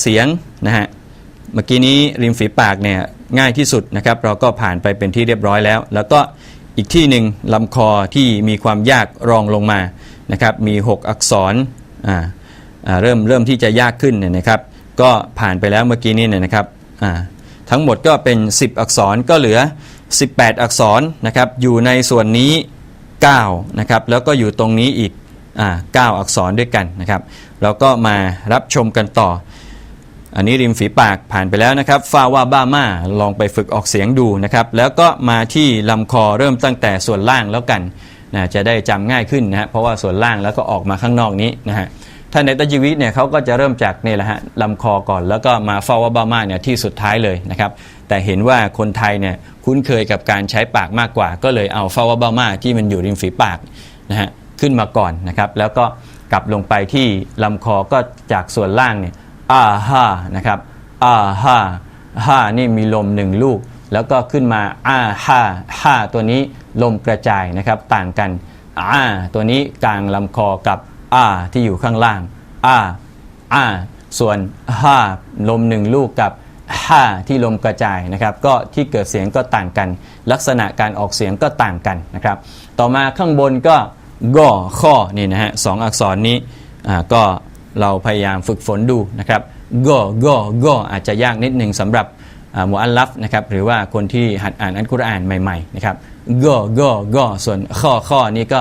เสียงนะฮะเมื่อกี้นี้ริมฝีปากเนี่ยง่ายที่สุดนะครับ เราก็ผ่านไปเป็นที่เรียบร้อยแล้ว แล้วก็อีกที่หนึ่งลำคอที่มีความยากรองลงมานะครับมี 6 อักษรอ่าเริ่มเริ่มที่จะยากขึ้นเนี่ยนะครับ ก็ผ่านไปแล้วเมื่อกี้นี้เนี่ยนะครับอ่าทั้งหมดก็เป็น 10 อักษรก็เหลือ 18 อักษรนะครับอยู่ในส่วนนี้ 9 นะครับ แล้วก็อยู่ตรงนี้อีกอ่า9อักษรด้วยกันนะครับ เราก็มารับชมกันต่อ อันนี้ริมฝีปากผ่านไปแล้วนะครับฟาวาบ้ามาลองไปฝึกออกเสียงดูนะครับ แล้วก็มาที่ลำคอเริ่มตั้งแต่ส่วนล่างแล้วกันนะจะได้จำง่ายขึ้นนะฮะเพราะว่าส่วนล่างแล้วก็ออกมาข้างนอกนี้นะฮะถ้าในตัจวิเนี่ยเขาก็จะเริ่มจากนี่แหละฮะลำคอก่อน แล้วก็มาฟาวาบ้ามาเนี่ยที่สุดท้ายเลยนะครับ แต่เห็นว่าคนไทยเนี่ยคุ้นเคยกับการใช้ปากมากกว่า ก็เลยเอาฟาวาบ้ามาที่มันอยู่ริมฝีปากนะฮะขึ้นมาก่อนนะครับ แล้วก็กลับลงไปที่ลำคอก็จากส่วนล่างเนี่ย อาฮานะครับอาฮาฮานี่มีลมหนึ่งลูก แล้วก็ขึ้นมาอาฮาฮาตัวนี้ลมกระจายนะครับต่างกันอาตัวนี้กลางลำคอกับอาที่อยู่ข้างล่างอาอาส่วนฮาลมหนึ่งลูกกับฮาที่ลมกระจายนะครับ ก็ที่เกิดเสียงก็ต่างกัน ลักษณะการออกเสียงก็ต่างกันนะครับ ต่อมาข้างบนก็กอข้อนี่นะฮะสองอักษรนี้ก็ เราพยายามฝึกฝนดูนะครับก็ก็ก็อาจจะยากนิดหนึ่งสำหรับมุอัลลัฟนะครับหรือว่าคนที่หัดอ่านอัลกุรอานใหม่ๆนะครับก็ก็ก็ส่วนข้อข้อนี้ก็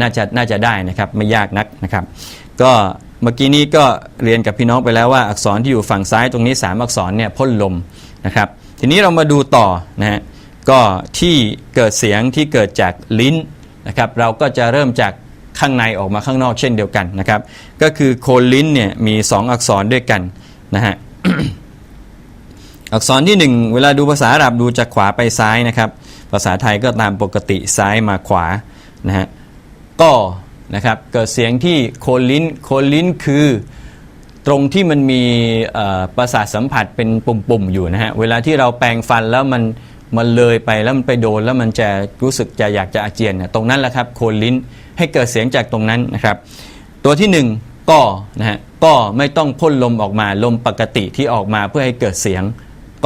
น่าจะน่าจะได้นะครับไม่ยากนักนะครับ ก็เมื่อกี้นี้ก็เรียนกับพี่น้องไปแล้วว่าอักษรที่อยู่ฝั่งซ้ายตรงนี้ 3 อักษรเนี่ยพ่นลมนะครับ ทีนี้เรามาดูต่อนะฮะก็ที่เกิดเสียงที่เกิดจากลิ้นนะครับ เราก็จะเริ่มจาก ข้างในออกมาข้างนอกเช่นเดียวกันนะครับ ก็คือโคนลิ้นเนี่ยมี 2 อักษรด้วยกันนะฮะอักษรที่ 1 เวลาดูภาษาอาหรับดูจากขวาไปซ้ายนะครับ ภาษาไทยก็ตามปกติซ้ายมาขวานะฮะก็นะครับเกิดเสียงที่โคนลิ้นโคนลิ้นคือตรงที่มันมีประสาทสัมผัสเป็นปุ่มๆอยู่นะฮะเวลาที่เราแปรงฟันแล้วมัน มันเลยไปแล้วมันไปโดนแล้วมันจะรู้สึกจะอยากจะอาเจียนเนี่ยตรงนั้นแหละครับโคนลิ้นให้เกิดเสียงจากตรงนั้นนะครับ ตัวที่หนึ่งก็นะฮะก็ไม่ต้องพ่นลมออกมาลมปกติที่ออกมาเพื่อให้เกิดเสียง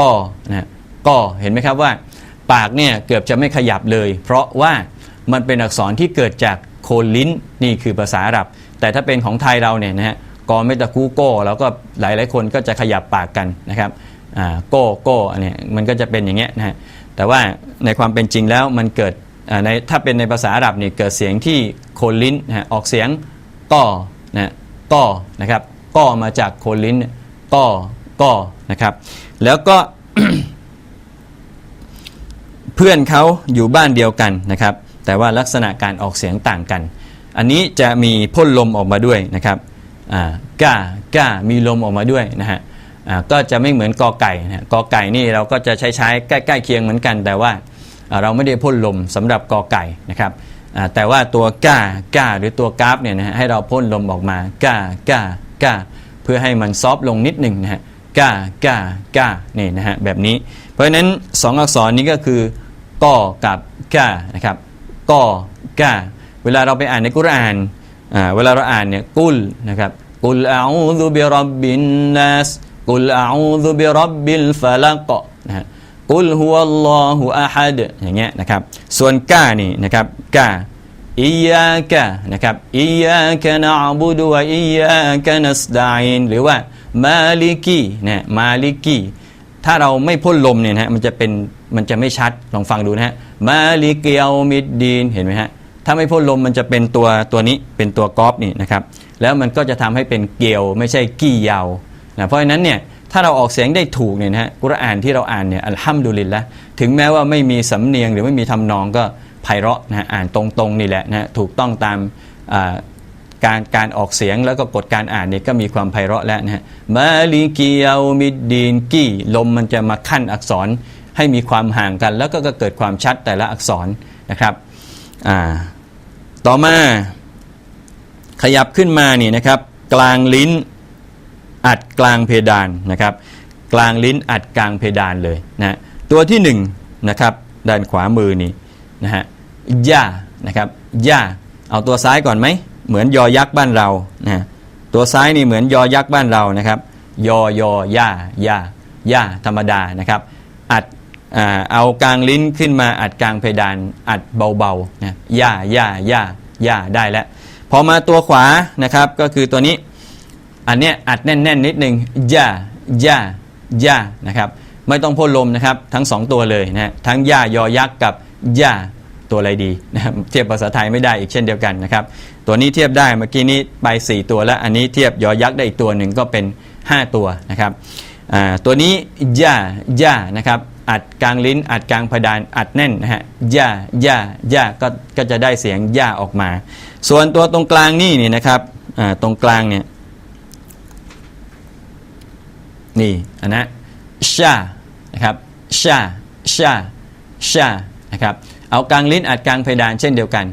ก็นะฮะก็เห็นไหมครับว่าปากเนี่ยเกือบจะไม่ขยับเลย เพราะว่ามันเป็นอักษรที่เกิดจากโคนลิ้นนี่คือภาษาอาหรับ แต่ถ้าเป็นของไทยเราเนี่ยนะฮะกอเมตะคูโก้แล้วก็หลายๆคนก็จะขยับปากกันนะครับ โก้โก้อันเนี้ยมันก็จะเป็นอย่างเงี้ยนะฮะแต่ว่าในความเป็นจริงแล้วมันเกิดในถ้าเป็นในภาษาอาหรับเนี่ยเกิดเสียงที่โคนลิ้นนะฮะออกเสียงก็นะฮะก็นะครับก็มาจากโคนลิ้นเนี่ยก็ก็นะครับ แล้วก็เพื่อนเขาอยู่บ้านเดียวกันนะครับ แต่ว่าลักษณะการออกเสียงต่างกัน อันนี้จะมีพ่นลมออกมาด้วยนะครับอ่าก้าก้ามีลมออกมาด้วยนะฮะ ก็จะไม่เหมือนกอไก่นะกอไก่นี่เราก็จะใช้ใช้ใกล้ๆเคียงเหมือนกัน แต่ว่าเราไม่ได้พ่นลมสำหรับกอไก่นะครับแต่ว่าตัวก้าก้าหรือตัวกราฟเนี่ยนะให้เราพ่นลมออกมาก้าก้าก้าเพื่อให้มันซอฟลงนิดหนึ่งนะฮะก้าก้าก้านี่นะฮะแบบนี้ เพราะฉะนั้นสองอักษรนี้ก็คือก็กับกานะครับก็กาเวลาเราไปอ่านในกุรอานเวลาเราอ่านเนี่ยกุลนะครับกุลอาอูซุบิรับบินนัส กุลอาอูซุบิรับบิลฟะลักนะฮะกุลฮุวัลลอฮุอะฮัดอย่างเงี้ยนะครับส่วนกานี่นะครับกาอียากะนะครับอียากะนะอบุดุวะอียากะนัสตาอินหรือว่ามาลิกีนะมาลิกีถ้าเราไม่พ่นลมเนี่ยนะฮะมันจะเป็นมันจะไม่ชัดลองฟังดูนะฮะมาลิเกียวมิดดีนเห็นไหมฮะถ้าไม่พ่นลมมันจะเป็นตัวตัวนี้เป็นตัวกอล์ฟนี่นะครับแล้วมันก็จะทำให้เป็นเกลียวไม่ใช่กี้ยาว นะเพราะฉะนั้นเนี่ยถ้าเราออกเสียงได้ถูกเนี่ยนะฮะกุรอานที่เราอ่านเนี่ยอัลฮัมดุลิลละถึงแม้ว่าไม่มีสำเนียงหรือไม่มีทำนองก็ไพเราะนะฮะอ่านตรงๆนี่แหละนะฮะถูกต้องตามการการออกเสียงแล้วก็กฎการอ่านเนี่ยก็มีความไพเราะแล้วนะฮะมาลิกิยามิดดีนกี้ลมมันจะมาขั้นอักษรให้มีความห่างกัน แล้วก็เกิดความชัดแต่ละอักษรนะครับต่อมาขยับขึ้นมานี่นะครับ กลางลิ้น อัดกลางเพดานนะครับ กลางลิ้นอัดกลางเพดานเลยนะตัวที่หนึ่งนะครับด้านขวามือนี่นะฮะย่านะครับย่าเอาตัวซ้ายก่อนไหมเหมือนยอยักษ์บ้านเรานะตัวซ้ายนี่เหมือนยอยักษ์บ้านเรานะครับ ยอยอย่าย่าย่าธรรมดานะครับอัดเอากลางลิ้นขึ้นมาอัดกลางเพดานอัดเบาๆนะย่าย่าย่าย่าได้แล้วพอมาตัวขวานะครับก็คือตัวนี้ อันเนี้ยอัดแน่นๆนิดนึงย่าย่าย่านะครับ ไม่ต้องพ่นลมนะครับ ทั้งสองตัวเลยนะฮะทั้งย่ายอยักษ์กับย่าตัวอะไรดีนะครับเทียบภาษาไทยไม่ได้อีกเช่นเดียวกันนะครับ ตัวนี้เทียบได้เมื่อกี้นี้ไป 4 ตัวแล้ว อันนี้เทียบยอยักษ์ได้อีกตัวหนึ่งก็เป็น 5 ตัวนะครับตัวนี้ย่าย่านะครับอัดกลางลิ้นอัดกลางพดานอัดแน่นนะฮะย่าย่าย่าก็ก็จะได้เสียงย่าออกมา ส่วนตัวตรงกลางนี่นี่นะครับตรงกลางเนี่ย นี่อันนะชานะครับชาชาชานะครับเอากลางลิ้นอัดกลางเพดานเช่นเดียวกัน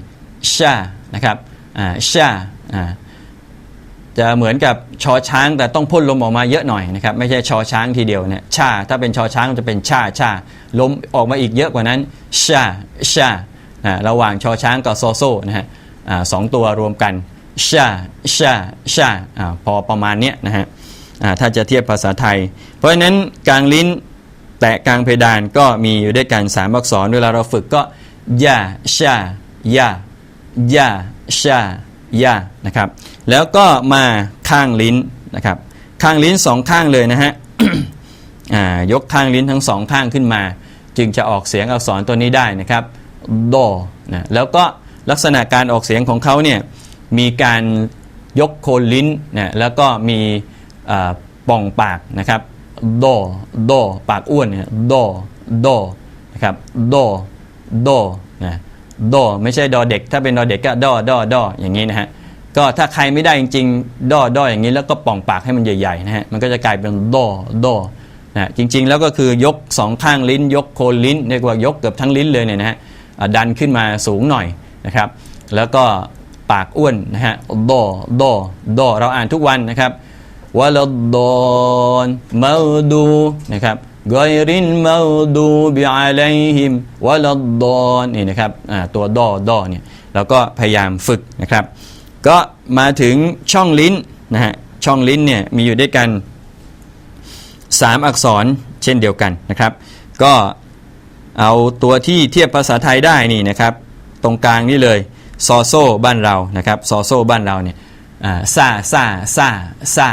ชานะครับอ่าชาอ่าจะเหมือนกับชอช้างแต่ต้องพ่นลมออกมาเยอะหน่อยนะครับไม่ใช่ชอช้างทีเดียวเนี่ยชาถ้าเป็นชอช้างมันจะเป็นชาชาลมออกมาอีกเยอะกว่านั้นชาชาอ่าระหว่างชอช้างกับโซโซนะฮะอ่าสองตัวรวมกันชาชาชาอ่าพอประมาณเนี้ยนะฮะ ถ้าจะเทียบภาษาไทย เพราะฉะนั้นกลางลิ้นแตะกลางเพดานก็มีอยู่ด้วยกันสามอักษร เวลาเราฝึกก็ยาชายายาชายานะครับ แล้วก็มาข้างลิ้นนะครับ ข้างลิ้นสองข้างเลยนะฮะยกข้างลิ้นทั้งสองข้างขึ้นมา จึงจะออกเสียงอักษรตัวนี้ได้นะครับโดนะแล้วก็ลักษณะการออกเสียงของเขาเนี่ยมีการยกโคนลิ้นนะแล้วก็มี ป่องปากนะครับโดโดปากอ้วนเนี่ยโดโดนะครับโดโดนะโดไม่ใช่ดอเด็ก ถ้าเป็นดอเด็กก็ดอดอดออย่างนี้นะฮะก็ถ้าใครไม่ได้จริงๆดอดออย่างนี้แล้วก็ป่องปากให้มันใหญ่ๆนะฮะมันก็จะกลายเป็นโดโดนะจริงๆ แล้วก็คือยกสองข้างลิ้น ยกโคนลิ้นเรียกว่ายกเกือบทั้งลิ้นเลยเนี่ยนะฮะดันขึ้นมาสูงหน่อยนะครับ แล้วก็ปากอ้วนนะฮะโดโดโดเราอ่านทุกวันนะครับ วะลดดอนมาดูนะครับกอยรินมาดูบิอาลัยฮิมวะลดดอนนี่นะครับตัวดอดอเนี่ยเราก็พยายามฝึกนะครับ ก็มาถึงช่องลิ้นนะฮะช่องลิ้นเนี่ยมีอยู่ด้วยกัน 3 อักษรเช่นเดียวกันนะครับ ก็เอาตัวที่เทียบภาษาไทยได้นี่นะครับ ตรงกลางนี่เลยซอโซบ้านเรานะครับซอโซบ้านเราเนี่ยอ่าซาซาซาซา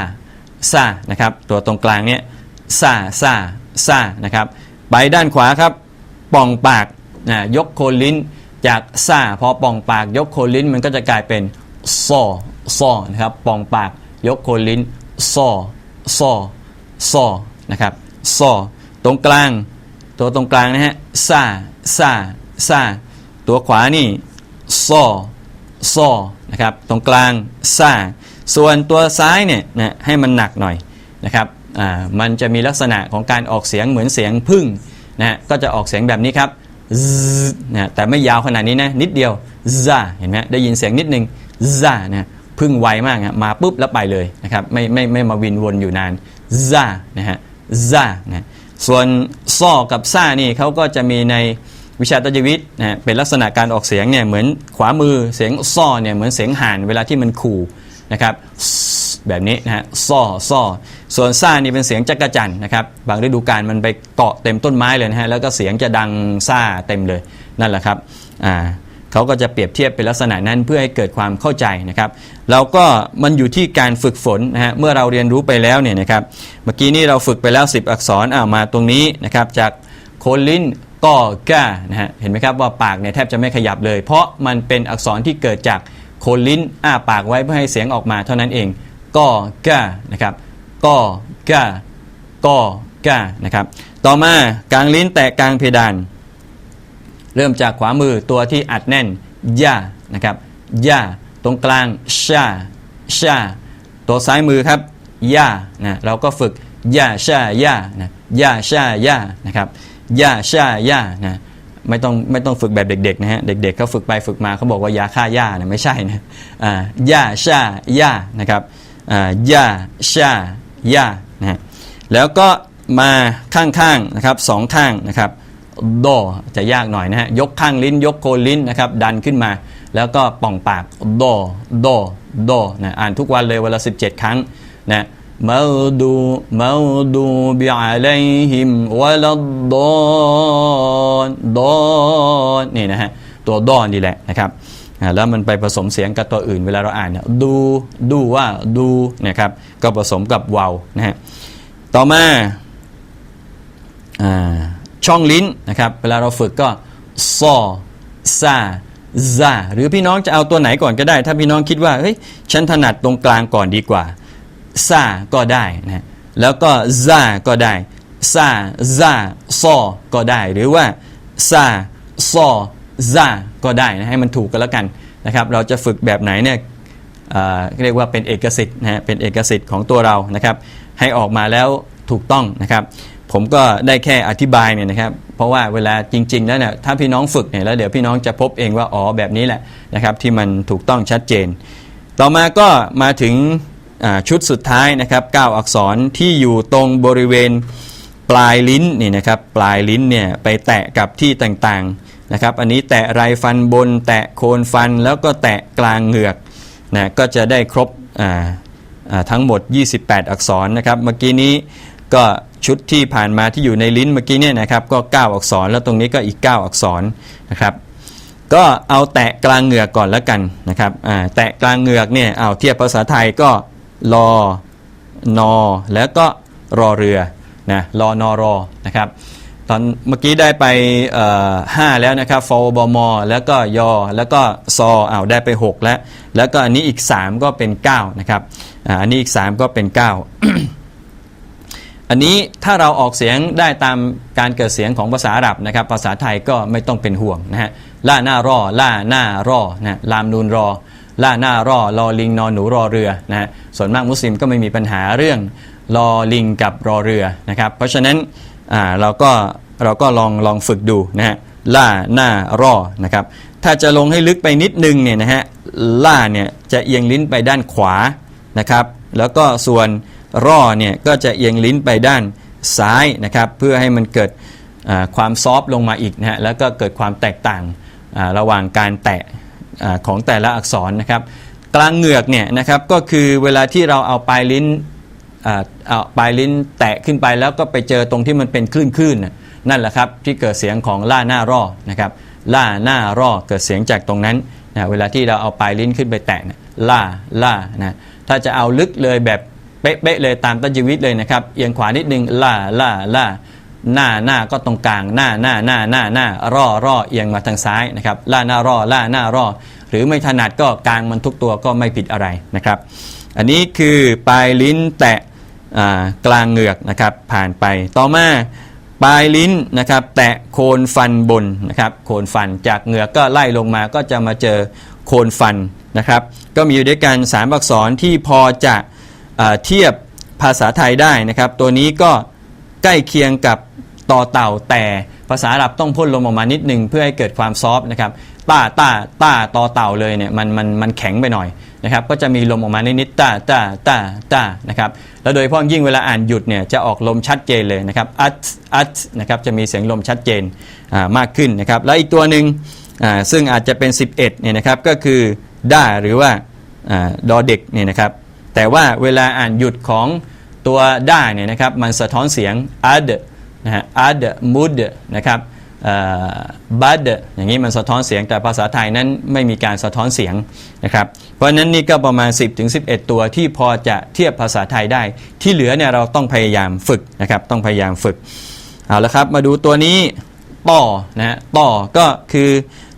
ซานะครับ ตัวตรงกลางเนี่ยซาซาซานะครับไปด้านขวาครับป่องปากนะยกโคนลิ้นจากซาพอป่องปาก ยกโคนลิ้นมันก็จะกลายเป็นซอซอนะครับป่องปาก ยกโคนลิ้นซอซอซอนะครับซอตรงกลาง ตัวตรงกลางนะฮะซาซาซาตัวขวานี่ซอซอนะครับตรงกลางซา ส่วนตัวซ้ายเนี่ยนะให้มันหนักหน่อยนะครับอ่ามันจะมีลักษณะของการออกเสียงเหมือนเสียงพึ่งนะก็จะออกเสียงแบบนี้ครับนะแต่ไม่ยาวขนาดนี้นะนิดเดียว za เห็นไหมได้ยินเสียงนิดนึง za นะพึ่งไวมากนะมาปุ๊บแล้วไปเลยนะครับไม่ไม่ไม่มาวินวนอยู่นาน za นะฮะ za นะส่วนซ่อกับซ่านี่เขาก็จะมีในวิชาตัจวิทย์นะฮะเป็นลักษณะการออกเสียงเนี่ยเหมือนขวามือเสียงซ่อเนี่ยเหมือนเสียงห่านเวลาที่มันขู่ นะครับแบบนี้นะฮะซ่อซ่อส่วนซ่านี่เป็นเสียงจักระจันนะครับบางฤดูกาลมันไปเกาะเต็มต้นไม้เลยนะฮะแล้วก็เสียงจะดังซ่าเต็มเลยนั่นแหละครับอ่าเขาก็จะเปรียบเทียบเป็นลักษณะนั้นเพื่อให้เกิดความเข้าใจนะครับเราก็มันอยู่ที่การฝึกฝนนะฮะเมื่อเราเรียนรู้ไปแล้วเนี่ยนะครับเมื่อกี้นี้เราฝึกไปแล้ว 10 อักษรอ่ามาตรงนี้นะครับจากโคนลิ้นก็ก้านะฮะเห็นไหมครับว่าปากเนี่ยแทบจะไม่ขยับเลย เพราะมันเป็นอักษรที่เกิดจาก คนลิ้นอ้าปากไว้เพื่อให้เสียงออกมาเท่านั้นเองก็ก้านะครับก็ก้าก็ก้านะครับต่อมากลางลิ้นแตะกลางเพดาน เริ่มจากขวามือตัวที่อัดแน่นย่านะครับย่าตรงกลางชาชาตัวซ้ายมือครับย่านะเราก็ฝึกย่าชาย่านะย่าชาย่านะครับย่าชาย่านะ ไม่ต้องไม่ต้องฝึกแบบเด็กๆนะฮะเด็กๆเขาฝึกไปฝึกมาเขาบอกว่ายาฆ่าย่าเนะไม่ใช่นะอ่ายาชาย่านะครับอ่ายาชาย่านะฮะแล้วก็มาข้างๆนะครับสองข้างนะครับโดจะยากหน่อยนะฮะยกข้างลิ้น ยกโคนลิ้นนะครับดันขึ้นมา แล้วก็ป่องปากโดโดโดนะอ่านทุกวันเลยวันละ17 ครั้งนะ มาดูมาดูบิอะลัยฮิมวะลัดดอนดอนนี่นะฮะตัวดอนนี่แหละนะครับแล้วมันไปผสมเสียงกับตัวอื่นเวลาเราอ่านเนี่ยดูดูว่าดูนะครับก็ผสมกับวาวนะฮะต่อมาอ่าช่องลิ้นนะครับเวลาเราฝึกก็ซอซาซาหรือพี่น้องจะเอาตัวไหนก่อนก็ได้ ถ้าพี่น้องคิดว่าเฮ้ยฉันถนัดตรงกลางก่อนดีกว่า ซาก็ได้นะแล้วก็ซาก็ได้ซาซาซอก็ได้ หรือว่าซาซอซาก็ได้นะให้มันถูกกันแล้วกันนะครับเราจะฝึกแบบไหนเนี่ยเรียกว่าเป็นเอกสิทธิ์นะฮะเป็นเอกสิทธิ์ของตัวเรานะครับให้ออกมาแล้วถูกต้องนะครับ ผมก็ได้แค่อธิบายเนี่ยนะครับ เพราะว่าเวลาจริง ๆ แล้วเนี่ยถ้าพี่น้องฝึกเนี่ยแล้วเดี๋ยวพี่น้องจะพบเองว่าอ๋อแบบนี้แหละนะครับที่มันถูกต้องชัดเจน ต่อมาก็มาถึง ชุดสุดท้ายนะครับ9อักษรที่อยู่ตรงบริเวณปลายลิ้นนี่นะครับปลายลิ้นเนี่ยไปแตะกับที่ต่างๆนะครับ อันนี้แตะไรฟันบน แตะโคนฟันแล้วก็แตะกลางเหงือกนะก็จะได้ครบทั้งหมด 28 อักษรนะครับ เมื่อกี้นี้ก็ชุดที่ผ่านมาที่อยู่ในลิ้นเมื่อกี้เนี่ยนะครับก็ 9 อักษรแล้วตรงนี้ก็อีก 9 อักษรนะครับก็เอาแตะกลางเหงือกก่อนแล้วกันนะครับแตะกลางเหงือกเนี่ยเอาเทียบภาษาไทยก็ รอนอแล้วก็รอเรือนะรอนอรอนะครับตอนเมื่อกี้ได้ไปห้าแล้วนะครับฟอบมแล้วก็ยอแล้วก็ซออ้าวได้ไป 6 แล้ว แล้วก็อันนี้อีก 3 ก็เป็น 9 นะครับอันนี้อีก 3 ก็เป็น 9 อันนี้ถ้าเราออกเสียงได้ตามการเกิดเสียงของภาษาอาหรับนะครับ ภาษาไทยก็ไม่ต้องเป็นห่วงนะฮะล่าหน้ารอล่าหน้ารอนะลามนูนรอ ล่าหน้ารอรอลิงนอนหนูรอเรือนะฮะส่วนมากมุสลิมก็ไม่มีปัญหาเรื่องรอลิงกับรอเรือนะครับ เพราะฉะนั้นเราก็เราก็ลองลองฝึกดูนะฮะล่าหน้ารอนะครับ ถ้าจะลงให้ลึกไปนิดนึงเนี่ยนะฮะล่าเนี่ยจะเอียงลิ้นไปด้านขวานะครับ แล้วก็ส่วนรอเนี่ยก็จะเอียงลิ้นไปด้านซ้ายนะครับ เพื่อให้มันเกิดความซอฟต์ลงมาอีกนะฮะแล้วก็เกิดความแตกต่างระหว่างการแตะ อของแต่ละอักษรนะครับ กลางเหงือกเนี่ยนะครับก็คือเวลาที่เราเอาปลายลิ้นเอาปลายลิ้นแตะขึ้นไปแล้วก็ไปเจอตรงที่มันเป็นคลื่นคลื่นๆนั่นแหละครับที่เกิดเสียงของล่าหน้ารอนะครับล่าหน้ารอเกิดเสียงจากตรงนั้นนะเวลาที่เราเอาปลายลิ้นขึ้นไปแตะนะล่าล่านะถ้าจะเอาลึกเลยแบบเป๊ะๆเลยตามตัจวิตเลยนะครับเอียงขวานิดนึงล่าล่าล่า หน้าหน้าก็ตรงกลาง หน้าหน้าหน้าหน้าหน้ารอรอเอียงมาทางซ้ายนะครับล่าหน้ารอล่าหน้ารอหรือไม่ถนัดก็กลางมันทุกตัวก็ไม่ผิดอะไรนะครับ อันนี้คือปลายลิ้นแตะกลางเหงือกนะครับผ่านไปต่อมาปลายลิ้นนะครับแตะโคนฟันบนนะครับโคนฟันจากเหงือกก็ไล่ลงมาก็จะมาเจอโคนฟันนะครับ ก็มีอยู่ด้วยกันสามอักษรที่พอจะอ่าเทียบภาษาไทยได้นะครับ ตัวนี้ก็ใกล้เคียงกับ ต่อเต่าแต่ภาษาอาหรับต้องพ่นลมออกมานิดนึงเพื่อให้เกิดความซอฟต์นะครับต้าต้าต้าต่อเต่าเลยเนี่ยมันมันมันแข็งไปหน่อยนะครับก็จะมีลมออกมานิดๆต้าต้าต้าต้านะครับแล้วโดยเฉพาะยิ่งเวลาอ่านหยุดเนี่ยจะออกลมชัดเจนเลยนะครับอัดอัดนะครับจะมีเสียงลมชัดเจนมากขึ้นนะครับแล้วอีกตัวหนึ่งซึ่งอาจจะเป็น 11เนี่ยนะครับก็คือด้าหรือว่าอาดอเด็กเนี่ยนะครับแต่ว่าเวลาอ่านหยุดของตัวด้าเนี่ยนะครับมันสะท้อนเสียงอัด นะฮะอัดมุดนะครับบัดอย่างนี้มันสะท้อนเสียงแต่ภาษาไทยนั้นไม่มีการสะท้อนเสียงนะครับเพราะฉะนั้นนี่ก็ประมาณ 10ถึง11 ตัวที่พอจะเทียบภาษาไทยได้ ที่เหลือเนี่ยเราต้องพยายามฝึกนะครับต้องพยายามฝึกเอาละครับมาดูตัวนี้ต่อนะฮะต่อก็คือ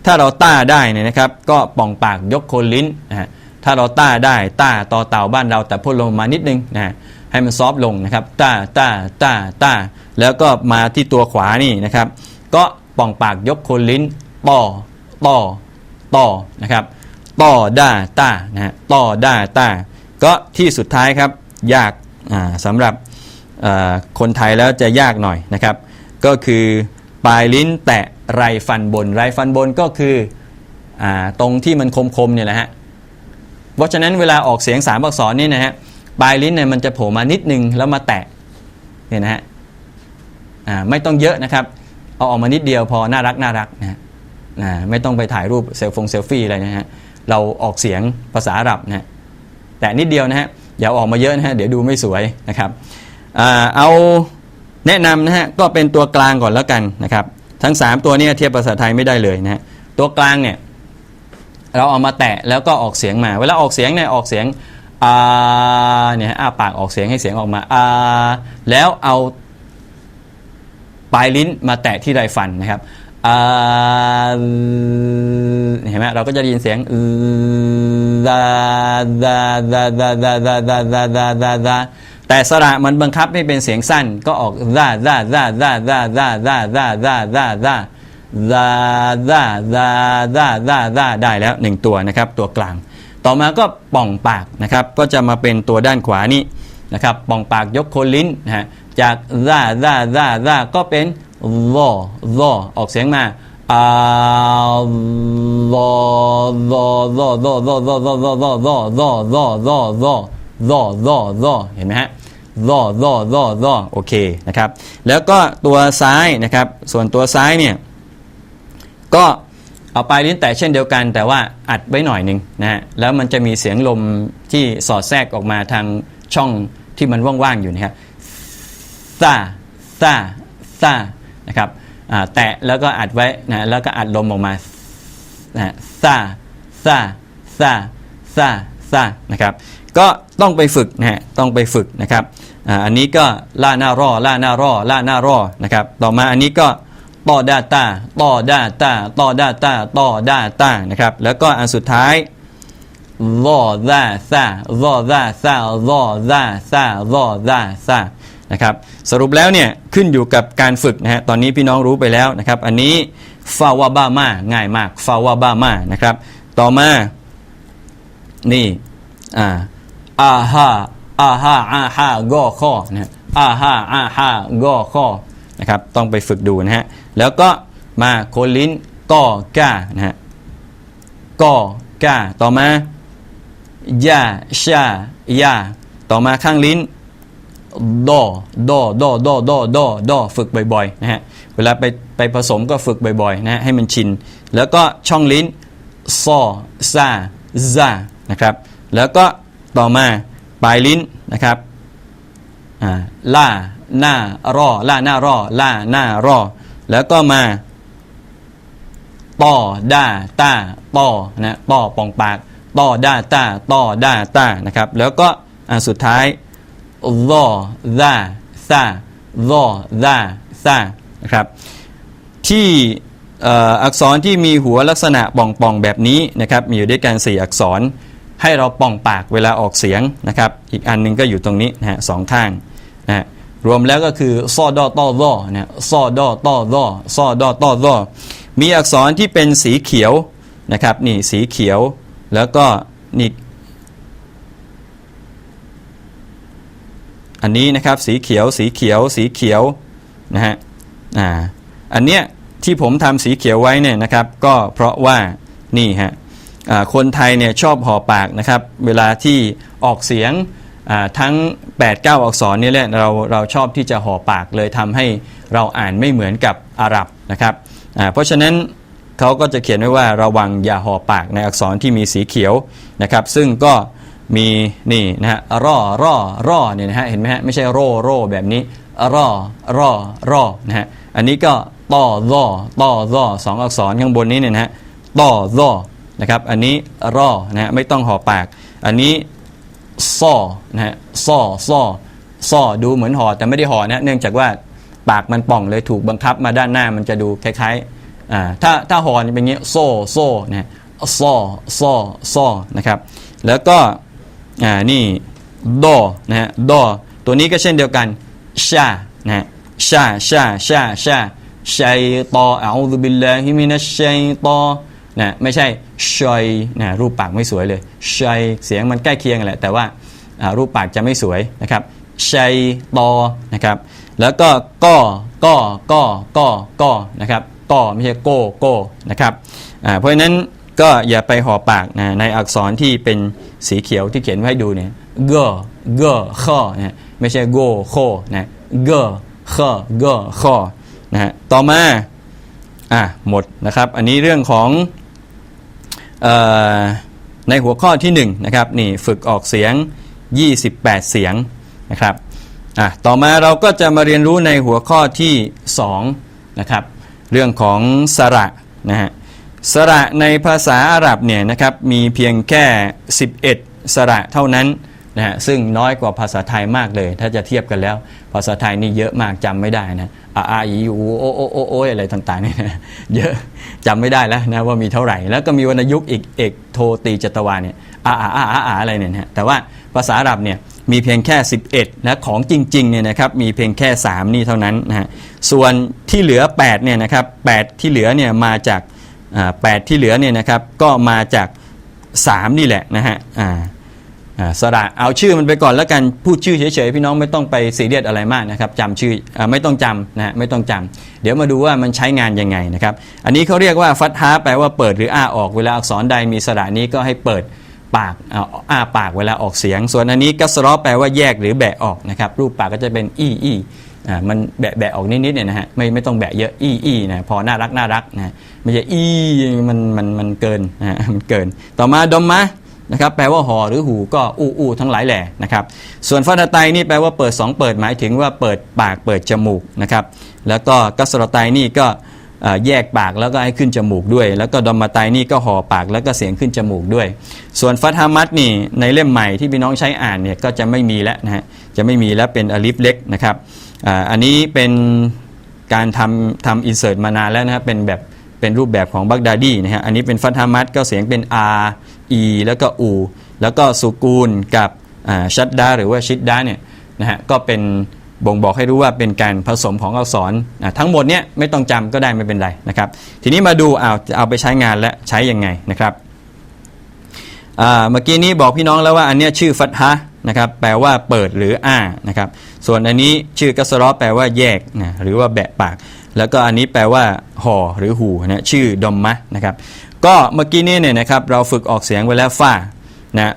ถ้าเราต้าได้เนี่ยนะครับ ก็ป่องปากยกโคนลิ้นนะฮะถ้าเราต้าได้ต้าต่อเต่าบ้านเราแต่พ่นลงมานิดนึงนะฮะให้มันซอฟลงนะครับต้าต้าต้าต้า แล้วก็มาที่ตัวขวานี่นะครับ ก็ป่องปากยกโคนลิ้นต่อต่อต่อนะครับต่อด้าต้านะฮะต่อด้าต้าก็ที่สุดท้ายครับยากาสำหรับคนไทยแล้วจะยากหน่อยนะครับ ก็คือปลายลิ้นแตะไรฟันบนไรฟันบนก็คืออตรงที่มันคมๆเนี่ยแหละฮะเพราะฉะนั้นเวลาออกเสียงสามอักษรนี่นะฮะปลายลิ้นเนี่ยมันจะโผล่มานิดนึงแล้วมาแตะเนี่ยนะฮะ ไม่ต้องเยอะนะครับ เอาออกมานิดเดียวพอน่ารักน่ารักนะฮะไม่ต้องไปถ่ายรูปเซลฟงเซลฟี่อะไรนะฮะเราออกเสียงภาษาอาหรับนะแต่นิดเดียวนะฮะอย่าออกมาเยอะนะฮะเดี๋ยวดูไม่สวยนะครับเอาแนะนำนะฮะก็เป็นตัวกลางก่อนแล้วกันนะครับ ทั้ง 3 ตัวนี้เทียบภาษาไทยไม่ได้เลยนะฮะตัวกลางเนี่ยเราเอามาแตะแล้วก็ออกเสียงมา เวลาออกเสียงเนี่ยออกเสียงอ่าเนี่ยอ้าปากออกเสียงให้เสียงออกมาอ่าแล้วเอา ปลายลิ้นมาแตะที่ไรฟันนะครับเห็นไหมเราก็จะได้ยินเสียงอืดาดาดาดาดาดาดาดาดาดาดาแต่สระมันบังคับให้เป็นเสียงสั้นก็ออกดาดาดาดาดาดาดาดาดาดาดาดาดาดาดาดาดาได้แล้วหนึ่งตัวนะครับตัวกลาง ต่อมาก็ป่องปากนะครับก็จะมาเป็นตัวด้านขวานี้นะครับป่องปากยกโคนลิ้นนะฮะ จากดาดาดาดาก็เป็นรอรอออกเสียงมาอารอรอรอรอรอรอรอรอรอรอรอรอรอรอรอรอรอเห็นไหมฮะรอรอรอรอโอเคนะครับ แล้วก็ตัวซ้ายนะครับ ส่วนตัวซ้ายเนี่ย ก็เอาปลายลิ้นแต่เช่นเดียวกัน แต่ว่าอัดไว้หน่อยหนึ่งนะฮะแล้วมันจะมีเสียงลมที่สอดแทรกออกมาทางช่องที่มันว่างๆอยู่นะครับ ซาซาซานะครับแตะแล้วก็อัดไว้นะแล้วก็อัดลมออกมานะซาซาซาซาซานะครับ ก็ต้องไปฝึกนะฮะต้องไปฝึกนะครับอันนี้ก็ล่าหน้ารอล่าหน้ารอล่าหน้ารอนะครับ ต่อมาอันนี้ก็ต่อดาตาต่อดาตาต่อดาตาต่อดาตานะครับ แล้วก็อันสุดท้ายรอดาซารอดาซารอดาซารอดาซา นะครับสรุปแล้วเนี่ยขึ้นอยู่กับการฝึกนะฮะตอนนี้พี่น้องรู้ไปแล้วนะครับอันนี้ฟาวาบามาง่ายมากฟาวาบามานะครับต่อมานี่อ่าอาฮาอาฮาอาฮากอข้อนะอาฮาอาฮากอข้อนะครับต้องไปฝึกดูนะฮะแล้วก็มาโคลิ้นกอกานะฮะกอกาต่อมายาชายาต่อมาข้างลิ้น ดอดอดอดอดอดอดอฝึกบ่อยๆนะฮะเวลาไปไปผสมก็ฝึกบ่อยๆนะฮะให้มันชิน แล้วก็ช่องลิ้นซอซาซานะครับ แล้วก็ต่อมาปลายลิ้นนะครับอ่าล่าหน้ารอล่าหน้ารอล่าหน้ารอ แล้วก็มาต่อด้าตาต่อนะต่อปองปากต่อด้าตาต่อด้าตานะครับ แล้วก็สุดท้าย รอดาซารอดาซานะครับ ที่อักษรที่มีหัวลักษณะป่องๆแบบนี้นะครับ มีอยู่ด้วยกัน 4 อักษร ให้เราป่องปากเวลาออกเสียงนะครับ อีกอันหนึงก็อยู่ตรงนี้นะฮะสองข้างนะฮะรวมแล้วก็คือซอดอต้อรอนะซอดอต้อรอซอดอต้อรอมีอักษรที่เป็นสีเขียวนะครับ นี่สีเขียว แล้วก็นี่ อันนี้นะครับสีเขียวสีเขียวสีเขียวนะฮะอ่าอันเนี้ยที่ผมทำสีเขียวไว้เนี่ยนะครับ ก็เพราะว่านี่ฮะคนไทยเนี่ยชอบห่อปากนะครับ เวลาที่ออกเสียงทั้ง 8-9 อักษรนี่แหละเราเราชอบที่จะห่อปากเลยทำให้เราอ่านไม่เหมือนกับอาหรับนะครับเพราะฉะนั้นเขาก็จะเขียนไว้ว่าระวังอย่าห่อปากในอักษรที่มีสีเขียวนะครับ ซึ่งก็ มีนี่นะฮะร่อร่อร่อเนี่ยนะฮะเห็นไหมฮะไม่ใช่โร่โร่แบบนี้ร่อร่อร่อนะฮะอันนี้ก็ต่อร่อต่อร่อสองอักษรข้างบนนี้เนี่ยนะฮะต่อร่อนะครับอันนี้รอนะฮะไม่ต้องห่อปาก อันนี้ซ่อนะฮะซ่อซ่อซ่อดูเหมือนห่อแต่ไม่ได้ห่อนะเนื่องจากว่าปากมันป่องเลยถูกบังคับมาด้านหน้ามันจะดูคล้ายๆอ่าถ้าถ้าห่อนี่เป็นอย่างงี้โซ่โซ่นะฮะซ่อซ่อซ่อนะครับ แล้วก็ อ่านี่ดอนะฮะดอตัวนี้ก็เช่นเดียวกันชานะฮะชาชาชาชาชัยตออะอูซุบิลลาฮิมินัชชัยตอนะไม่ใช่ชัยนะรูปปากไม่สวยเลยชัยเสียงมันใกล้เคียงกันแหละแต่ว่าอ่ารูปปากจะไม่สวยนะครับชัยตอนะครับแล้วก็ก้อก้อก้อก้อก้อนะครับก้อไม่ใช่โก้โก้นะครับอ่าเพราะฉะนั้น ก็อย่าไปห่อปากนะในอักษรที่เป็นสีเขียวที่เขียนไว้ดูเนี่ยเกอเกอข้อนะไม่ใช่โกโคนะเกอข้อเกอข้อนะฮะต่อมาอะหมดนะครับ อันนี้เรื่องของออในหัวข้อที่1นงนะครับนี่ฝึกออกเสียง 28 เสียงนะครับอะต่อมาเราก็จะมาเรียนรู้ในหัวข้อที่2นะครับเรื่องของสระนะฮะ สระในภาษาอาหรับเนี่ยนะครับมีเพียงแค่ 11 สระเท่านั้นนะฮะซึ่งน้อยกว่าภาษาไทยมากเลย ถ้าจะเทียบกันแล้ว ภาษาไทยนี่เยอะมากจำไม่ได้นะอาอาอีอูโอโอโอโออะไรต่างๆนี่นะเยอะจำไม่ได้แล้วนะว่ามีเท่าไหร่ แล้วก็มีวรรณยุกต์อีกเอกโทตีจัตวาเนี่ยอาอาอาอาอาอะไรเนี่ยนะฮะแต่ว่าภาษาอาหรับเนี่ยมีเพียงแค่ 11นะของจริงๆเนี่ยนะครับมีเพียงแค่ 3 นี่เท่านั้นนะฮะส่วนที่เหลือ8เนี่ยนะครับ8ที่เหลือเนี่ยมาจาก อ่า8ที่เหลือเนี่ยนะครับก็มาจาก3นี่แหละนะฮะอ่าสระเอาชื่อมันไปก่อนแล้วกันพูดชื่อเฉยๆพี่น้องไม่ต้องไปซีเรียสอะไรมากนะครับจำชื่ออไม่ต้องจำนะไม่ต้องจำเดี๋ยวมาดูว่ามันใช้งานยังไงนะครับอันนี้เขาเรียกว่าฟัตฮาแปลว่าเปิดหรืออ้าออกเวลาอักษรใดมีสระนี้ก็ให้เปิดปากอ,อ้าปากเวลาออกเสียง ส่วนอันนี้กัสรอแปลว่าแยกหรือแบะออกนะครับรูปปากก็จะเป็นอี้อี้ อ่ามันแบะแบะออกนิดๆเนี่ยนะฮะไม่ไม่ต้องแบะเยอะอี้อี้นะพอน่ารักน่ารักนะไม่ใช่อี้มันมันมันเกินนะมันเกิน ต่อมาดมมะนะครับแปลว่าหอหรือหูก็อู้อู้ทั้งหลายแหล่นะครับส่วนฟัตไตนี่แปลว่าเปิด 2 เปิดหมายถึงว่าเปิดปากเปิดจมูกนะครับแล้วก็กัสรไตนี่ก็แยกปากแล้วก็ให้ขึ้นจมูกด้วย แล้วก็ดอมมาไตนี่ก็ห่อปากแล้วก็เสียงขึ้นจมูกด้วย ส่วนฟัตฮามัดนี่ในเล่มใหม่ที่พี่น้องใช้อ่านเนี่ยก็จะไม่มีแล้วนะฮะจะไม่มีแล้วเป็นอลิฟเล็กนะครับ อันนี้เป็นการทำทำอินเสิร์ตมานานแล้วนะครับเป็นแบบเป็นรูปแบบของบักดาดีนะฮะอันนี้เป็นฟัตฮามัดก็เสียงเป็น R E แล้วก็อูแล้วก็สุกูลกับชัดดาหรือว่าชิดดาเนี่ยนะฮะก็เป็นบ่งบอกให้รู้ว่าเป็นการผสมของอักษรทั้งหมดเนี่ยไม่ต้องจำก็ได้ไม่เป็นไรนะครับ ทีนี้มาดูเอาเอาไปใช้งานและใช้ยังไงนะครับเมื่อกี้นี้บอกพี่น้องแล้วว่าอันเนี้ยชื่อฟัตฮะ นะครับแปลว่าเปิดหรืออ้านะครับส่วนอันนี้ชื่อกัสรอแปลว่าแยกนะหรือว่าแบะปาก แล้วก็อันนี้แปลว่าห่อหรือหูนะชื่อดอมมะนะครับก็เมื่อกี้นี้เนี่ยนะครับเราฝึกออกเสียงไว้แล้วฟ้านะ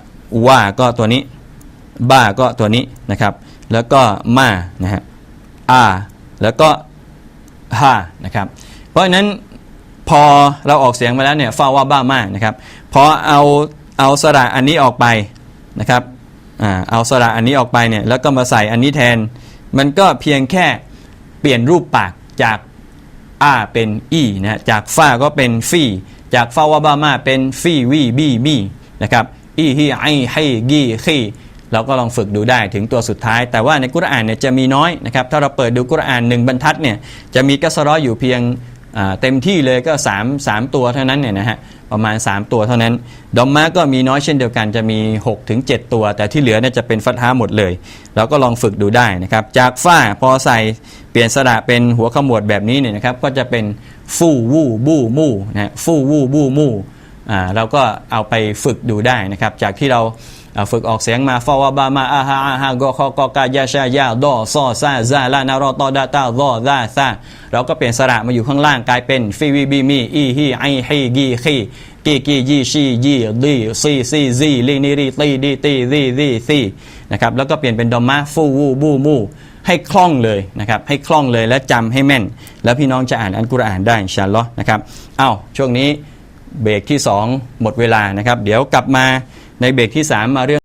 ว่าก็ตัวนี้ บ้าก็ตัวนี้นะครับ แล้วก็มานะฮะอาแล้วก็ฮานะครับ เพราะฉะนั้นพอเราออกเสียงมาแล้วเนี่ยฟาว่าบ้ามากนะครับพอเอาเอาสระอันนี้ออกไปนะครับ เอาสระอันนี้ออกไปเนี่ยแล้วก็มาใส่อันนี้แทน มันก็เพียงแค่เปลี่ยนรูปปากจากอาเป็นอีนะจากฟ้าก็เป็นฟีจากฟาวาบ้ามาเป็นฟีวีบีมีนะครับอีฮีไอไฮกีคีเราก็ลองฝึกดูได้ถึงตัวสุดท้าย แต่ว่าในกุรอานเนี่ยจะมีน้อยนะครับ ถ้าเราเปิดดูกุรอานหนึ่งบรรทัดเนี่ยจะมีกัสรออยู่เพียงเต็มที่เลยก็ 3 3 ตัวเท่านั้นเนี่ยนะฮะ ประมาณ 3 ตัวเท่านั้น ดอมมาก็มีน้อยเช่นเดียวกันจะมี6ถึง7ตัว แต่ที่เหลือเนี่ยจะเป็นฟัตฮาหมดเลย เราก็ลองฝึกดูได้นะครับ จากฝ้าพอใส่เปลี่ยนสระเป็นหัวขมวดแบบนี้เนี่ยนะครับ ก็จะเป็นฟู่วู่บู้มู่นะฟู่วู่บู้มู่อ่าเราก็เอาไปฝึกดูได้นะครับ จากที่เรา ฝึกออกเสียงมาฟาวาบามาอาฮาอาฮากอคอกอกายาชายาดอซอซาซาลานารอตอดาตาดอซาซาเราก็เปลี่ยนสระมาอยู่ข้างล่างกลายเป็นฟีวีบีมีอีฮีไอฮีกีคีกีกียีชียีดีซีซีซีลีนีรีตีดีตีดีดีซีนะครับแล้วก็เปลี่ยนเป็นดอมมาฟูวูบูมูให้คล่องเลยนะครับให้คล่องเลยและจำให้แม่น แล้วพี่น้องจะอ่านอันกุรอานได้อินชาอัลลอฮ์นะครับเอ้าช่วงนี้เบรกที่ 2 หมดเวลานะครับ เดี๋ยวกลับมา ในเบรกที่ 3 มาเรื่อง